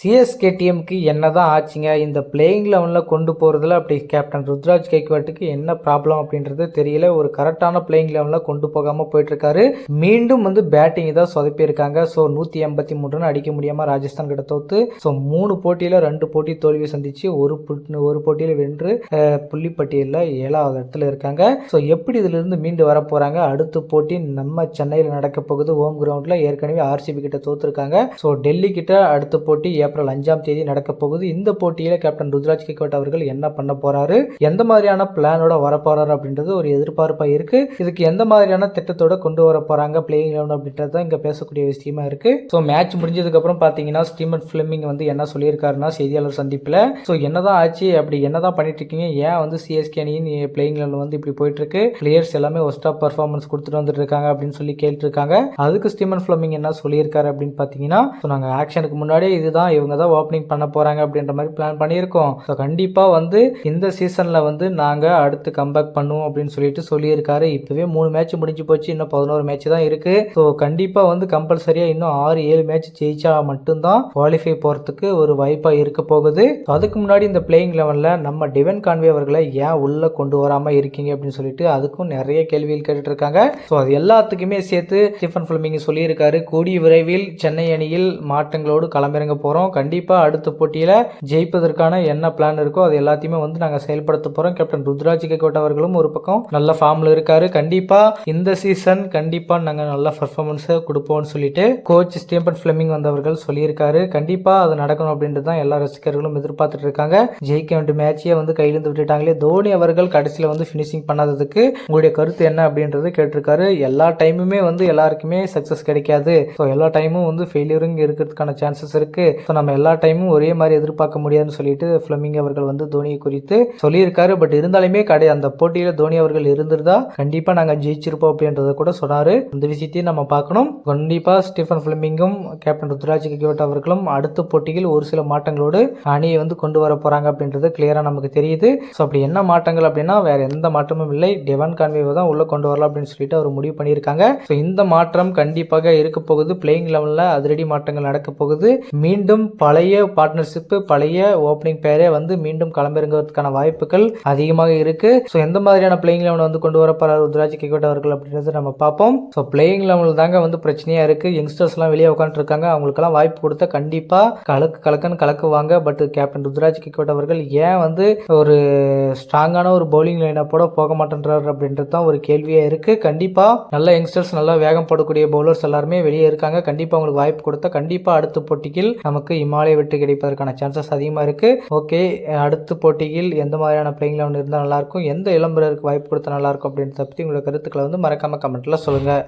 CSK டீமுக்கு என்ன தான் ஆச்சுங்க? இந்த பிளேயிங் லெவனில் கொண்டு போகிறதுல அப்படி கேப்டன் ருத்ராஜ் கேக்வாட்டுக்கு என்ன ப்ராப்ளம் அப்படின்றது தெரியல. ஒரு கரெக்டான பிளேயிங் லெவனில் கொண்டு போகாமல் போயிட்டுருக்காரு. மீண்டும் வந்து பேட்டிங் தான் சொதப்பியிருக்காங்க. ஸோ நூற்றி எண்பத்தி மூணு அடிக்க முடியாமல் ராஜஸ்தான் கிட்ட தோத்து ஸோ மூணு போட்டியில் ரெண்டு போட்டி தோல்வி சந்திச்சு ஒரு ஒரு போட்டியில் வென்று புள்ளிப்பட்டியலில் ஏழாவது இடத்துல இருக்காங்க. ஸோ எப்படி இதிலிருந்து மீண்டு வர போகிறாங்க அடுத்த போட்டி நம்ம சென்னையில் நடக்க போகுது. ஹோம் கிரவுண்டில் ஏற்கனவே ஆர்சிபி கிட்ட தோத்துருக்காங்க. ஸோ டெல்லி கிட்ட அடுத்த போட்டி ஏப்ரல் அஞ்சாம் தேதி நடக்க போகுது. இந்த போட்டியில் கேப்டன் ருத்ராஜ் கிக்வட் அவர்கள் என்ன பண்ண போறாரு? எந்த மாதிரியான பிளானோட வரப்போறாரு அப்படின்றது ஒரு எதிர்பார்ப்பா இருக்கு. இதுக்கு எந்த மாதிரியான திட்டத்தோட கொண்டு வர போறாங்க? பிளேயிங் லெவன் அப்படின்றது தான் இங்க பேசக்கூடிய விஷயமா இருக்கு. ஸோ மேட்ச் முடிஞ்சதுக்கு அப்புறம் பாத்தீங்கன்னா ஸ்டீமன் ஃபிலிமிங் வந்து என்ன சொல்லியிருக்காருன்னா செய்தியாளர் சந்திப்பில். ஸோ என்னதான் ஆச்சு? அப்படி என்னதான் பண்ணிட்டு இருக்கீங்க ஏன் வந்து சிஎஸ்கே அணியின் பிளேயிங் லெவல் வந்து இப்படி போயிட்டு இருக்கு பிளேயர்ஸ் எல்லாமே ஒஸ்டா பர்ஃபார்மன்ஸ் கொடுத்துட்டு வந்துட்டு இருக்காங்க அப்படின்னு சொல்லி கேட்டுருக்காங்க. அதுக்கு ஸ்டீமன் ஃபிளமிங் என்ன சொல்லியிருக்காரு அப்படின்னு பார்த்தீங்கன்னா ஸோ நாங்கள் ஆக்ஷனுக்கு முன்னாடியே இதுதான் இவங்க தான் ஓப்பனிங் பண்ண போகிறாங்க அப்படின்ற மாதிரி பிளான் பண்ணியிருக்கோம். ஸோ கண்டிப்பாக வந்து இந்த சீசனில் வந்து நாங்கள் அடுத்து கம்பேக் பண்ணுவோம் அப்படின்னு சொல்லிட்டு சொல்லியிருக்காரு. இப்போவே மூணு மேட்ச் முடிஞ்சு போச்சு. இன்னும் பதினோரு மேட்ச் தான் இருக்குது ஸோ கண்டிப்பாக வந்து கம்பல்சரியாக இன்னும் ஆறு ஏழு மேட்ச் ஜெயிச்சா மட்டும்தான் குவாலிஃபை போகிறதுக்கு ஒரு வாய்ப்பாக இருக்க போகுது. அதுக்கு முன்னாடி இந்த பிளேயிங் லெவனில் நம்ம டிவன் கான்வே அவர்களை ஏன் உள்ளே கொண்டு வராமல் இருக்கீங்க அப்படின்னு சொல்லிட்டு அதுக்கும் நிறைய கேள்விகள் கேட்டுட்டு இருக்காங்க ஸோ அது எல்லாத்துக்குமே சேர்த்து ஸ்டீஃபன் ஃபிலிமிங் சொல்லியிருக்காரு. கூடிய விரைவில் சென்னை அணியில் மாற்றங்களோடு களமிறங்க போகிறோம் கண்டிப்பாக அடுத்த போட்டியில் ஜெயிப்பதற்கான என்ன பிளான் இருக்கோ அது எல்லாத்தையுமே வந்து நாங்கள் செயல்படுத்த போகிறோம் கேப்டன் ருத்ராஜ் கெக்வட் அவர்களும் ஒரு பக்கம் நல்ல ஃபார்மில் இருக்காரு. கண்டிப்பாக இந்த சீசன் கண்டிப்பாக நாங்கள் நல்ல பர்ஃபார்மன்ஸை கொடுப்போம்னு சொல்லிட்டு கோச் ஸ்டீபன் ஃபிளமிங் வந்தவர்கள் சொல்லியிருக்காரு. கண்டிப்பாக அது நடக்கணும் அப்படின்றது தான் எல்லா ரசிகர்களும் எதிர்பார்த்துட்டு இருக்காங்க. ஜெயிக்க வேண்டிய மேட்சையே வந்து கையிலிருந்து விட்டுட்டாங்களே தோனி அவர்கள் கடைசியில் வந்து ஃபினிஷிங் பண்ணாததுக்கு உங்களுடைய கருத்து என்ன அப்படின்றது கேட்டிருக்காரு. எல்லா டைமுமே வந்து எல்லாருக்குமே சக்ஸஸ் கிடைக்காது. ஸோ எல்லா டைமும் வந்து ஃபெயிலியரும் இருக்கிறதுக்கான சான்சஸ் இருக்கு. ஸோ நம்ம எல்லா டைமும் ஒரே மாதிரி எதிர்பார்க்க முடியாதுன்னு சொல்லிட்டு ஃபிளமிங் அவர்கள் வந்து தோனியை குறித்து சொல்லியிருக்காரு. பட் இருந்தாலுமே கடை அந்த போட்டியில் தோனி அவர்கள் இருந்திருந்தா கண்டிப்பாக நாங்கள் ஜெயிச்சிருப்போம் அப்படின்றத கூட சொன்னார். அந்த விஷயத்தையும் நம்ம பார்க்கணும். கண்டிப்பாக ஸ்டீஃபன் ஃபிளமிங்கும் கேப்டன் ருத்ராஜ் கிகோட் அவர்களும் அடுத்த போட்டியில் ஒரு சில மாற்றங்களோடு அணியை வந்து கொண்டு வர போகிறாங்க அப்படின்றது கிளியராக நமக்கு தெரியுது. ஸோ அப்படி என்ன மாற்றங்கள் அப்படின்னா வேற எந்த மாற்றமும் இல்லை. டெவன் கான்வேவை தான் உள்ளே கொண்டு வரலாம் அப்படின்னு சொல்லிட்டு அவர் முடிவு பண்ணியிருக்காங்க. ஸோ இந்த மாற்றம் கண்டிப்பாக இருக்க போகுது. பிளேயிங் லெவலில் அதிரடி மாற்றங்கள் நடக்க போகுது. மீண்டும் பழைய பார்ட்னர்ஷிப்பு பழைய ஓப்பனிங் பேரே வந்து மீண்டும் களமிறங்குவதற்கான வாய்ப்புகள் அதிகமாக இருக்கு. ஸோ எந்த மாதிரியான பிளேயிங் லெவன் வந்து கொண்டு வரப்போறார் ருத்ராஜ் கிகோட் அவர்கள் அப்படின்றத நம்ம பார்ப்போம். ஸோ பிளேயிங் லெவல் தாங்க வந்து பிரச்சனையா இருக்கு. யங்ஸ்டர்ஸ்லாம் வெளியே உட்காந்துருக்காங்க அவங்களுக்கெல்லாம் வாய்ப்பு கொடுத்தா கண்டிப்பா கலக்கு கலக்குன்னு கலக்குவாங்க. பட் கேப்டன் ருத்ராஜ் கிகோட் அவர்கள் ஏன் வந்து ஒரு ஸ்ட்ராங்கான ஒரு பவுலிங் லைனப்போட போக மாட்டேன்றார் அப்படின்றது தான் ஒரு கேள்வியா இருக்கு. கண்டிப்பா நல்ல யங்ஸ்டர்ஸ் நல்லா வேகம் போடக்கூடிய பவுலர்ஸ் எல்லாருமே வெளியே இருக்காங்க. கண்டிப்பா அவங்களுக்கு வாய்ப்பு கொடுத்தா கண்டிப்பா அடுத்த போட்டியில் நமக்கு இமாலய வெற்றி கிடைப்பதற்கான சான்சஸ் அதிகமாக இருக்குது ஓகே அடுத்த போட்டியில் எந்த மாதிரியான பிளேயிங் லெவன் இருந்தால் நல்லாயிருக்கும் எந்த இளம்பரருக்கு வாய்ப்பு கொடுத்தா நல்லாயிருக்கும் அப்படின்றத பற்றி உங்களோட கருத்துக்களை வந்து மறக்காமல் கமெண்ட்டில் சொல்லுங்கள்